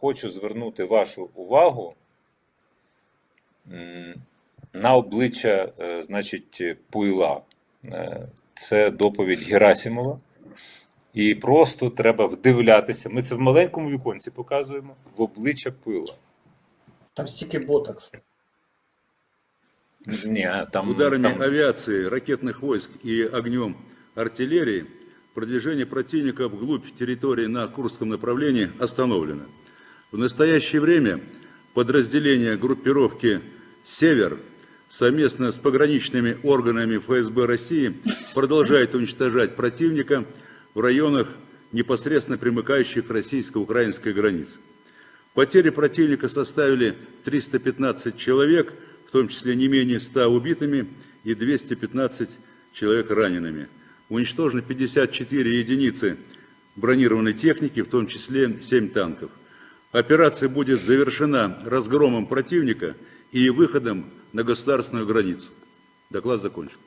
хочу звернути вашу увагу на обличчя, е, значить, Пуйла. Е, Це доповідь Герасимова. І просто треба вдивлятися. Ми це в маленькому віконці показуємо в обличчя пила. Там стільки ботокс. Ні, там, Ударами там авиации, ракетных войск и огнем артиллерии продвижение противника вглубь территории на Курском направлении остановлено. В настоящее время подразделения группировки «Север» совместно с пограничными органами ФСБ России продолжают уничтожать противника в районах, непосредственно примыкающих к российско-украинской границе. Потери противника составили 315 человек, в том числе не менее 100 убитыми и 215 человек ранеными. Уничтожено 54 единицы бронированной техники, в том числе 7 танков. Операция будет завершена разгромом противника и выходом на государственную границу. Доклад закончен.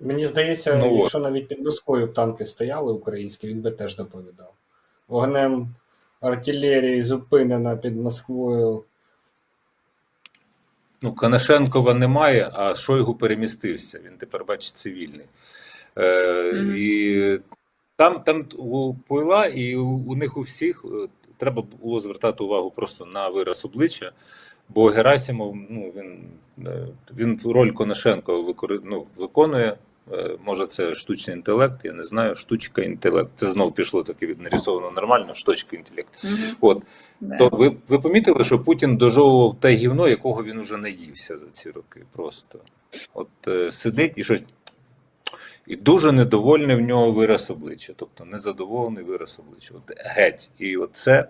Мені здається, Ну, якщо навіть під Москвою танки стояли українські, він би теж доповідав. Вогнем артилерії зупинена під Москвою. Ну, Коношенкова немає, а Шойгу перемістився. Він тепер, бачить, цивільний. Е, Мгм. І там, там у Пойла і у, у них у всіх е, треба було звертати увагу просто на вираз обличчя, бо Герасимов, ну, він, е, він роль Коношенко викори- ну, виконує. Е, Може, це штучний інтелект, я не знаю. Штучка інтелект. Це знов пішло таке від нарисовано нормально, штучка інтелект. Мгм. От Да. то ви, ви помітили, що Путін дожовував те гівно, якого він уже наївся за ці роки. Просто от е, сидить і щось. І дуже недовольний в нього вираз обличчя, тобто незадоволений вираз обличчя. От геть. І от це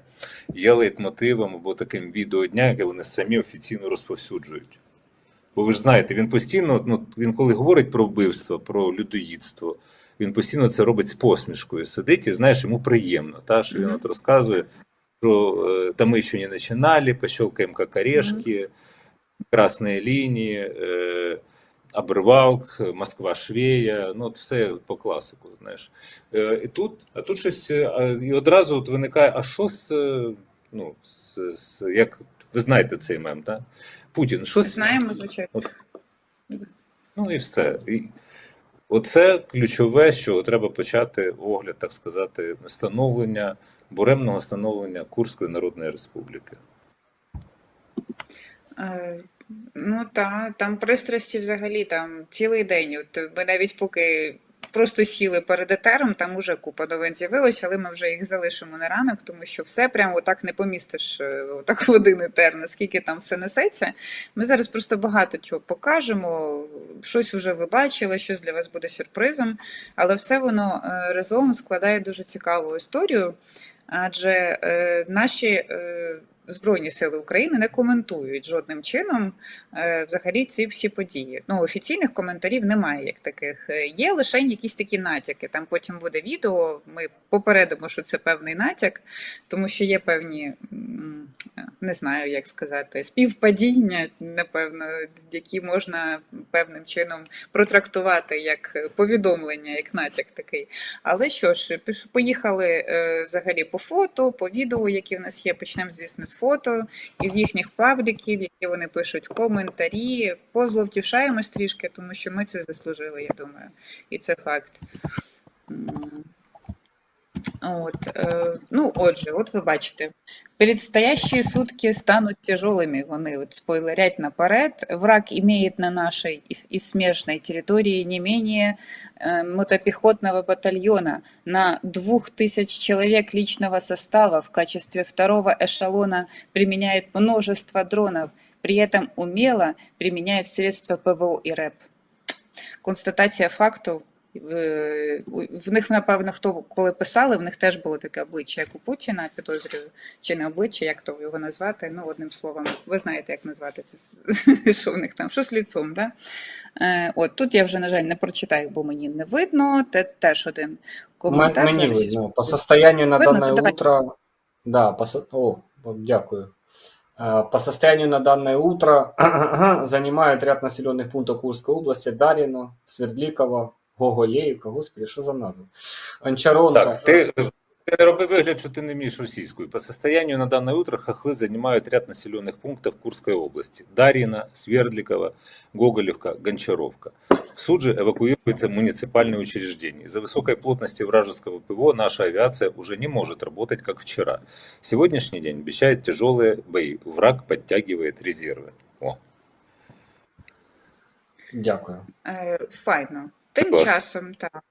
є лейтмотивом або таким відео дня, яке вони самі офіційно розповсюджують. Бо ви ж знаєте, він постійно, ну він коли говорить про вбивство, про людоїдство, він постійно це робить з посмішкою. Сидить і знаєш, йому приємно, та, що він Мгм. от розказує, що е, та ми ще не починали, пощелкаємо як орешки, красні лінії, е, Обервалк, Москва Швея, ну от все по класику, знаєш. Е, і тут, а тут щось, е, і одразу от виникає, а що з, е, ну, з, з як ви знаєте цей мем, так? Путін, що з Знаємо, звичайно. Ну і все. І оце ключове, що треба почати огляд, так сказати, становлення, буремного становлення Курської Народної Республіки. Ну та там пристрасті взагалі там цілий день. От ми навіть поки просто сіли перед етером, там уже купа новин з'явилося, але ми вже їх залишимо на ранок, тому що все прямо отак не помістиш е, отак в один етер, наскільки там все несеться. Ми зараз просто багато чого покажемо. Щось вже ви бачили, щось для вас буде сюрпризом, але все воно е, разом складає дуже цікаву історію. Адже е, наші е, Збройні сили України не коментують жодним чином е, взагалі ці всі події. Ну, офіційних коментарів немає як таких. Е, Є лише якісь такі натяки. Там потім буде відео. Ми попередимо, що це певний натяк, тому що є певні, не знаю, як сказати, співпадіння, напевно, які можна певним чином протрактувати як повідомлення, як натяк такий. Але що ж, поїхали е, взагалі по фото, по відео, які в нас є. Почнемо, звісно, фото, із їхніх пабліків, які вони пишуть коментарі. Позловтішаємось трішки, тому що ми це заслужили, я думаю. І це факт. М. От, э, ну, отже, от ви бачите, предстоящие сутки станут тяжелыми. Вони от спойлерять наперед. Враг имеет на нашей и, смежной территории не менее э, мотопехотного батальона на 2000 человек личного состава в качестве второго эшелона применяет множество дронов, при этом умело применяет средства ПВО и РЭП. Констатація факту. В, в них, напевно, хто коли писали, в них теж було таке обличчя, як у Путіна, підозрюю, чи не обличчя, як то його назвати. Ну, одним словом, ви знаєте, як назвати це, що в них там, що з ліцом, да? Е, от тут я вже, на жаль, не прочитаю, бо мені не видно. Це теж один коментар. Мені видно. По состоянию на Видно? То утро. Да, по О, дякую. По состоянию на данное утро занимают ряд населенных пунктов Курской области, Дарино, Свердликова, Гоголеевка, господи, что за назва? Анчаронка. Так, ти, Ты роби вигляд, что ты не имеешь російською. По состоянию на данное утро хохлы занимают ряд населенных пунктов Курской области. Дарьино, Свердликово, Гоголевка, Гончаровка. В суд же эвакуируется муниципальные учреждения. Из-за высокой плотности вражеского ПВО наша авиация уже не может работать, как вчера. Сегодняшний день обещает тяжелые бои. Враг подтягивает резервы. О, Дякую. Е, Файно. Тим Будь ласка. часом, так.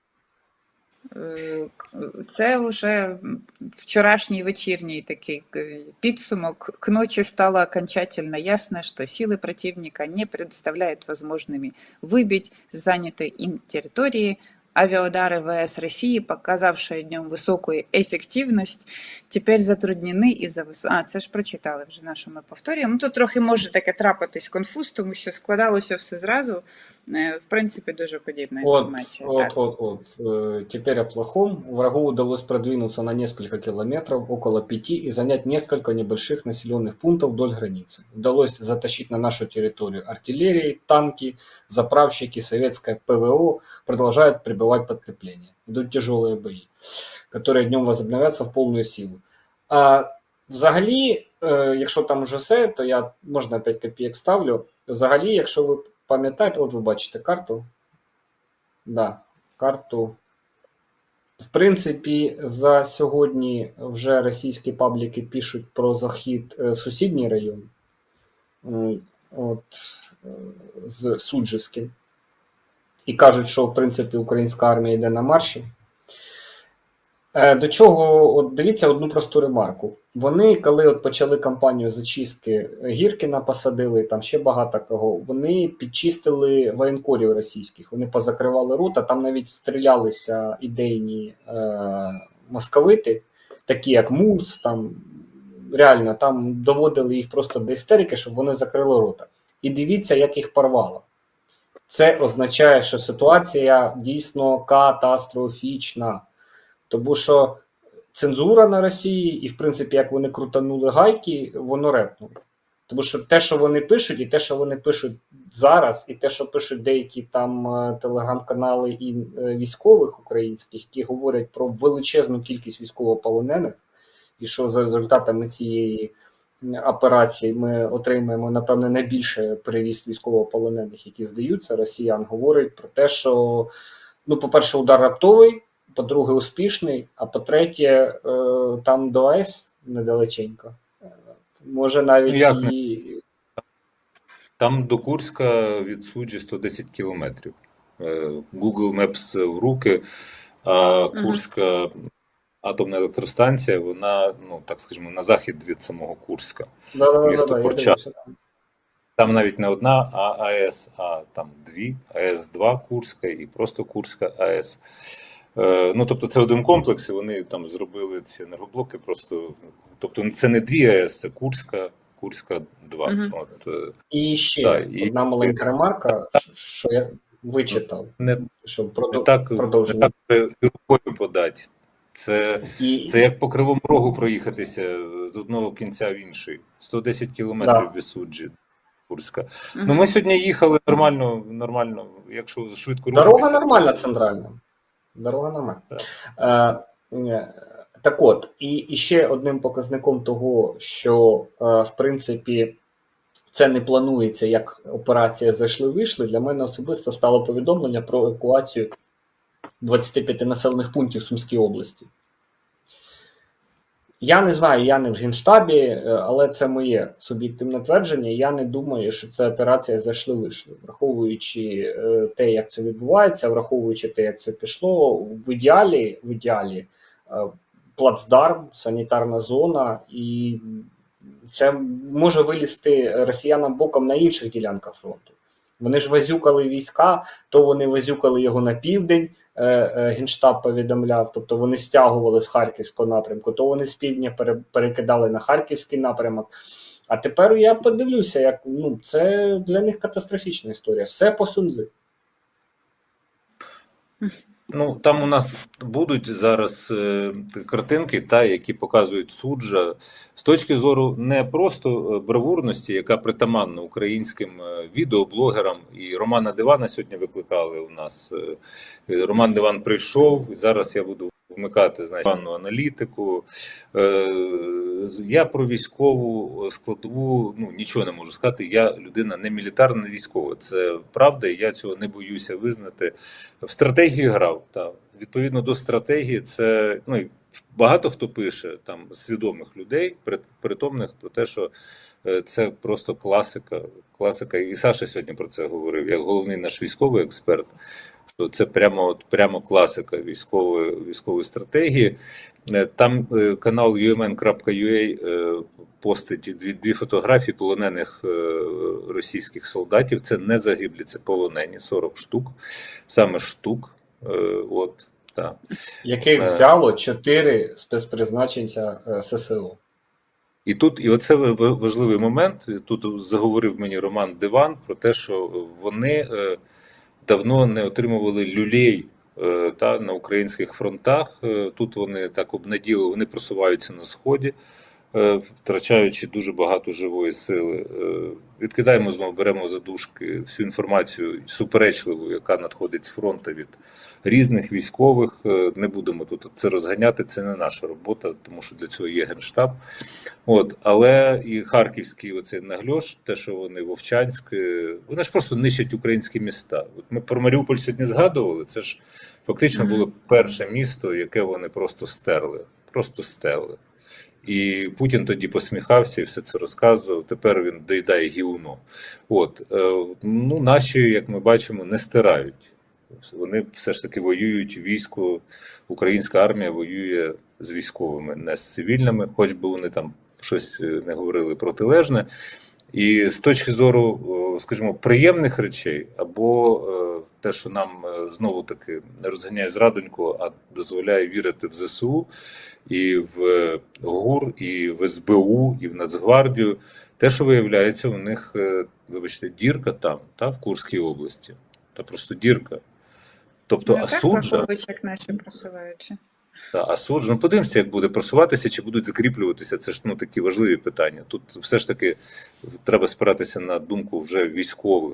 Е, к- Це вже вчорашній вечірній такий е, підсумок. К ночи стало окончательно ясно, что силы противника не предоставляют возможными выбить с занятой им территории. Авиаудары ВС России, показавшие днем высокую эффективность, теперь затруднены из-за вис... А, це ж прочитали вже на що ми повторюємо. Ну, тут трохи може таке трапитись конфуз, тому що складалося все зразу. Е, В принципі, дуже подібна Вот, інформація. вот, так. вот, вот. Э, Теперь о плохом. Врагу удалось продвинуться на несколько километров, около пяти, и занять несколько небольших населенных пунктов вдоль границы. Удалось затащить на нашу территорию артиллерии, танки, заправщики, советское ПВО. Продолжают прибывать подкрепления. Идут тяжелые бои, которые днем возобновятся в полную силу. А взагалі, е, якщо там уже все, то я можна 5 копійок ставлю. Взагалі, якщо ви пам'ятаєте, от ви бачите карту. Да, карту. В принципі, за сьогодні вже російські пабліки пишуть про захід е, в сусідній район. От, е, з Суджівським. І кажуть, що в принципі українська армія йде на марші. Е, До чого, от дивіться одну просту ремарку. Вони, коли от почали кампанію зачистки Гіркіна посадили, там ще багато кого, вони підчистили воєнкорів російських, вони позакривали рота, там навіть стрілялися ідейні е, московити, такі як Мурц, там реально там доводили їх просто до істерики, щоб вони закрили рота. І дивіться, як їх порвало. Це означає, що ситуація дійсно катастрофічна. Тому що цензура на Росії, і, в принципі, як вони крутанули гайки, воно репнуло. Тому що те, що вони пишуть, і те, що вони пишуть зараз, і те, що пишуть деякі там е, телеграм-канали і е, військових українських, які говорять про величезну кількість військовополонених, і що за результатами цієї операції ми отримаємо, напевне, найбільше перевіз військовополонених, які здаються, росіян, говорить про те, що, ну, по-перше, удар раптовий, по-друге, успішний, а по-третє, е, там до АЕС недалеченько. Може навіть Ну, як і Там до Курська від суджі 110 кілометрів. Е, Google Maps в руки, а. Курська атомна електростанція, вона, ну так скажімо, на захід від самого Курська. Місто Курча. Там навіть не одна а- АЕС, а там дві: АЕС-2 Курська і просто Курська АЕС. Е, ну, тобто, це один комплекс, і вони там зробили ці енергоблоки просто. Тобто, це не дві АЕС, це Курська, Курська 2. Мгм. От, е, І ще Так, і- одна маленька ремарка, що я вичитав, не, щоб не продов... так, не продовження. так рукою подати. Це, І, це як по кривому рогу проїхатися з одного кінця в інший. 110 кілометрів Да. від суджі Курська. Мгм. Ну, ми сьогодні їхали нормально, нормально, якщо швидко Дорога нормальна центральна. Дорога нормальна. Так. Е, е, так от, і, і ще одним показником того, що е, в принципі це не планується як операція зайшли-вийшли, для мене особисто стало повідомлення про евакуацію 25 населених пунктів Сумській області. Я не знаю, я не в Генштабі, е, але це моє суб'єктивне твердження. Я не думаю, що це операція зайшли-вийшли, враховуючи е, те, як це відбувається, враховуючи те, як це пішло, в ідеалі, в ідеалі е, плацдарм, санітарна зона, і це може вилізти росіянам боком на інших ділянках фронту. Вони ж возюкали війська, то вони возюкали його на південь, е, е, Генштаб повідомляв, тобто вони стягували з Харківського напрямку, то вони з півдня перекидали на Харківський напрямок. А тепер я подивлюся, як ну це для них катастрофічна історія. Все по Сумзи. Ну, там у нас будуть зараз е, картинки, та, які показують суджа з точки зору не просто е, бравурності, яка притаманна українським е, відеоблогерам. І Романа Дивана сьогодні викликали у нас. Е, Роман Диван прийшов, і зараз я буду вмикати значить, панну аналітику. Е, Я про військову складову ну, нічого не можу сказати. Я людина не мілітарна, не військова. Це правда, і я цього не боюся визнати. В стратегію грав. Та. Відповідно до стратегії, це ну, багато хто пише там свідомих людей, при- притомних про те, що е, це просто класика. Класика. І Саша сьогодні про це говорив, як головний наш військовий експерт. Що це прямо от прямо класика військової військової стратегії. Е, Там е, канал umn.ua е, постить дві, дві фотографії полонених російських солдатів. Це не загиблі, це полонені 40 штук, саме штук. От, так. Яких взяло 4 спецпризначенця е, ССО. І тут, і оце ви- ви- важливий момент. Тут заговорив мені Роман Диван про те, що вони давно не отримували люлей е, та, на українських фронтах. Е, Тут вони так обнаділи, вони просуваються на сході, втрачаючи дуже багато живої сили. Е, Відкидаємо знову, беремо задушки всю інформацію суперечливу, яка надходить з фронту від різних військових. Е, Не будемо тут це розганяти, це не наша робота, тому що для цього є генштаб. От, але і харківський оцей нагльош, те, що вони Вовчанськ, е, вони ж просто нищать українські міста. От ми про Маріуполь сьогодні згадували. Це ж фактично було перше місто, яке вони просто стерли. Просто стерли. І Путін тоді посміхався і все це розказував. Тепер він доїдає гівно. От е, ну наші, як ми бачимо, не стирають. Вони все ж таки воюють військо. Українська армія воює з військовими, не з цивільними, хоч би вони там щось е, не говорили протилежне. І з точки зору, скажімо, приємних речей, або е, те, що нам е, знову таки розганяє зрадоньку, а дозволяє вірити в ЗСУ, і в ГУР, і в СБУ, і в Нацгвардію, те, що виявляється, у них, е, вибачте, дірка там, та, в Курській області, та просто дірка. Тобто, ну, а так, суд же, враховуючи, як наші просуваються. та, а суд ну подивимося, як буде просуватися, чи будуть закріплюватися. Це ж ну такі важливі питання. Тут все ж таки треба спиратися на думку вже військових